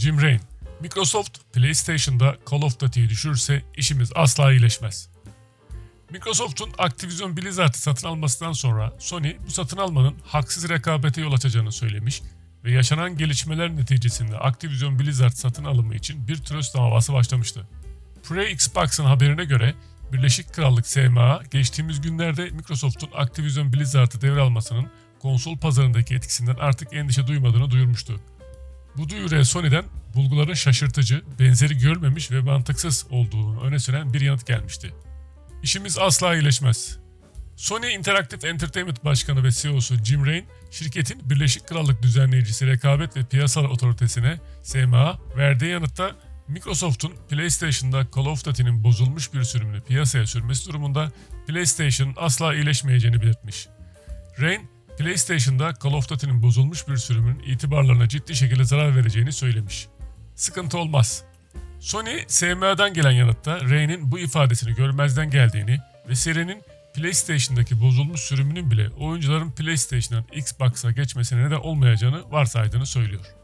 Jim Ryan, Microsoft PlayStation'da Call of Duty'yi düşürürse işimiz asla iyileşmez. Microsoft'un Activision Blizzard'ı satın almasından sonra Sony bu satın almanın haksız rekabete yol açacağını söylemiş ve yaşanan gelişmeler neticesinde Activision Blizzard satın alımı için bir tröst davası başlamıştı. Pre-Xbox'ın haberine göre Birleşik Krallık SMA geçtiğimiz günlerde Microsoft'un Activision Blizzard'ı devralmasının konsol pazarındaki etkisinden artık endişe duymadığını duyurmuştu. Bu duyuruya Sony'den bulguların şaşırtıcı, benzeri görmemiş ve mantıksız olduğunu öne süren bir yanıt gelmişti. İşimiz asla iyileşmez. Sony Interactive Entertainment Başkanı ve CEO'su Jim Ryan, şirketin Birleşik Krallık düzenleyicisi Rekabet ve Piyasalar Otoritesi'ne SMA verdiği yanıtta Microsoft'un PlayStation'da Call of Duty'nin bozulmuş bir sürümünü piyasaya sürmesi durumunda PlayStation'ın asla iyileşmeyeceğini belirtmiş. Ryan, PlayStation'da Call of Duty'nin bozulmuş bir sürümünün itibarlarına ciddi şekilde zarar vereceğini söylemiş. Sıkıntı olmaz. Sony, SMA'dan gelen yanıtta Ray'nin bu ifadesini görmezden geldiğini ve serinin PlayStation'daki bozulmuş sürümünün bile oyuncuların PlayStation'dan Xbox'a geçmesine neden olmayacağını varsaydığını söylüyor.